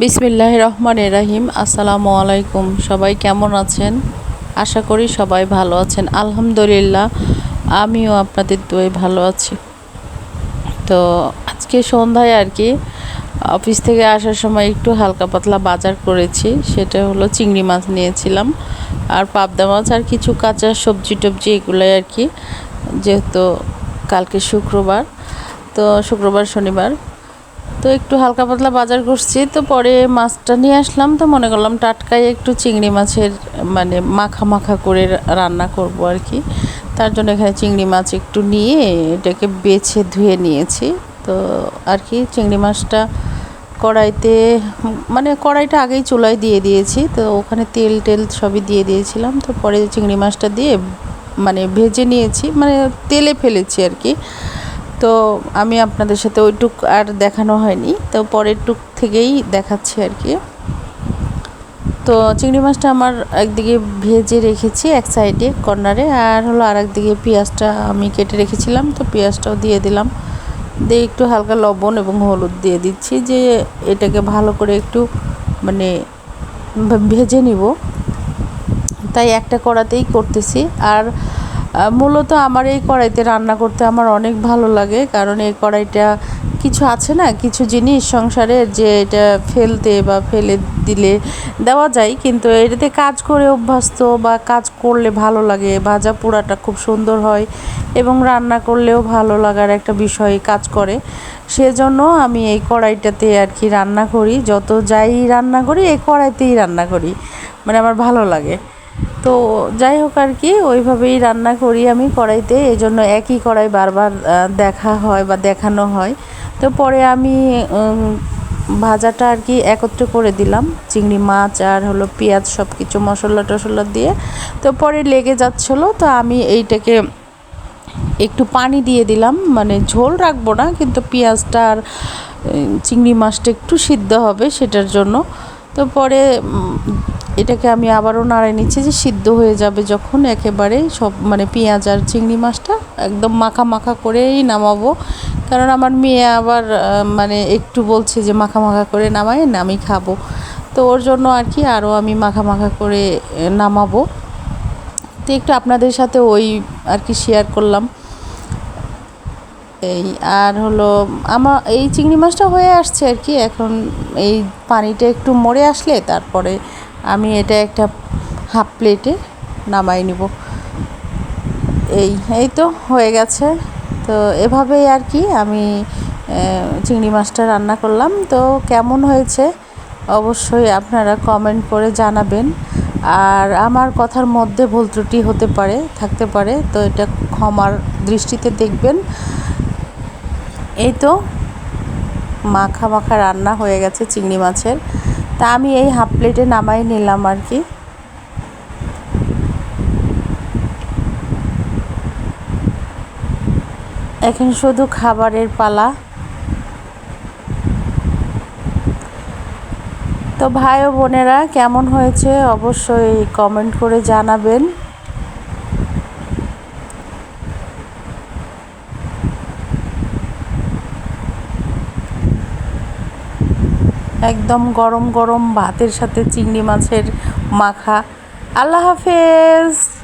বিসমিল্লাহ রহমান রাহিম। আসসালামু আলাইকুম। সবাই কেমন আছেন? আশা করি সবাই ভালো আছেন। আলহামদুলিল্লাহ, আমিও আপনাদের দোয়ে ভালো আছি। তো আজকে সন্ধ্যায় আর কি, অফিস থেকে আসার সময় একটু হালকা পাতলা বাজার করেছি। সেটা হলো চিংড়ি মাছ নিয়েছিলাম আর পাবদা মাছ আর কিছু কাঁচা সবজি টবজি এগুলোই আর কি, যেহেতু কালকে শুক্রবার। তো শুক্রবার, শনিবার। তো একটু হালকা পাতলা বাজার করছি, তো পরে মাছটা নিয়ে আসলাম, তো মনে করলাম টাটকায় একটু চিংড়ি মাছের মানে মাখা মাখা করে রান্না করব আর কি। তার জন্য এখানে চিংড়ি মাছ একটু নিয়ে এটাকে বেছে ধুয়ে নিয়েছি। তো আর কি, চিংড়ি মাছটা কড়াইতে মানে কড়াইটা আগেই চুলায় দিয়ে দিয়েছি, তো ওখানে তেল টেল সবই দিয়ে দিয়েছিলাম, তো পরে চিংড়ি মাছটা দিয়ে মানে ভেজে নিয়েছি মানে তেলে ফেলেছি আর কি। তো আমি আপনাদের সাথে ওইটুক আর দেখানো হয়নি, তো পরের টুক থেকেই দেখাচ্ছি আর কি। তো চিংড়ি মাছটা আমার একদিকে ভেজে রেখেছি এক সাইডে কর্নারে, আর হলো আর একদিকে পেঁয়াজটা আমি কেটে রেখেছিলাম, তো পেঁয়াজটাও দিয়ে দিলাম। দিয়ে একটু হালকা লবণ এবং হলুদ দিয়ে দিচ্ছি, যে এটাকে ভালো করে একটু মানে ভেজে নিব। তাই একটা কড়াতেই করতেছি, আর মূলত আমার এই কড়াইতে রান্না করতে আমার অনেক ভালো লাগে, কারণ এই কড়াইটা কিছু আছে না, কিছু জিনিস সংসারে যে এটা ফেলতে বা ফেলে দিলে দেওয়া যায়, কিন্তু এটাতে কাজ করে অভ্যস্ত বা কাজ করলে ভালো লাগে, ভাজা পোড়াটা খুব সুন্দর হয় এবং রান্না করলেও ভালো লাগার একটা বিষয় কাজ করে। সেজন্য আমি এই কড়াইটাতে আর কি রান্না করি, যত যাই রান্না করি, এই কড়াইতেই রান্না করি মানে আমার ভালো লাগে। তো যাই হোক আর কি, ওইভাবেই রান্না করি আমি কড়াইতে এই জন্য একই কড়াই বারবার দেখা হয় বা দেখানো হয়। তো পরে আমি ভাজাটা আর কি একত্রে করে দিলাম। চিংড়ি মাছ আর হলো পেঁয়াজ সব কিছু মশলা টশলা দিয়ে। তো পরে লেগে যাচ্ছিল, তো আমি এইটাকে একটু পানি দিয়ে দিলাম। মানে ঝোল রাখব না, কিন্তু পেঁয়াজটা আর চিংড়ি মাছটা একটু সিদ্ধ হবে সেটার জন্য। তো পরে এটাকে আমি আবারও নাড়াই নিচ্ছি যে সিদ্ধ হয়ে যাবে যখন একেবারে সব মানে পেঁয়াজ আর চিংড়ি মাছটা একদম মাখা মাখা করেই নামাবো। কারণ আমার মেয়ে আবার মানে একটু বলছে যে মাখা মাখা করে নামাই আমি খাব। তো ওর জন্য আর কি আরও আমি মাখা মাখা করে নামাবো। তো একটু আপনাদের সাথে ওই আর কি শেয়ার করলাম। এই, আর হলো আমার এই চিংড়ি মাছটা হয়ে আসছে আর কি। এখন এই পানিটা একটু মরে আসলে তারপরে আমি এটা একটা হাফ প্লেটে নামাই নিব। এই এই তো হয়ে গেছে। তো এভাবেই আর কি আমি চিংড়ি মাছটা রান্না করলাম। তো কেমন হয়েছে অবশ্যই আপনারা কমেন্ট করে জানাবেন। আর আমার কথার মধ্যে ভুল ত্রুটি হতে পারে, থাকতে পারে, তো এটা ক্ষমার দৃষ্টিতে দেখবেন। এই তো, মাখা মাখা রান্না হয়ে গেছে চিংড়ি মাছের। তা আমি এই হাফ প্লেটে নামাই নিলাম আর কি। এখন শুধু খাবারের পালা। তো ভাই ও বোনেরা, কেমন হয়েছে অবশ্যই কমেন্ট করে জানাবেন। একদম গরম গরম ভাতের সাথে চিংড়ি মাছের মাখা। আল্লাহ হাফেজ।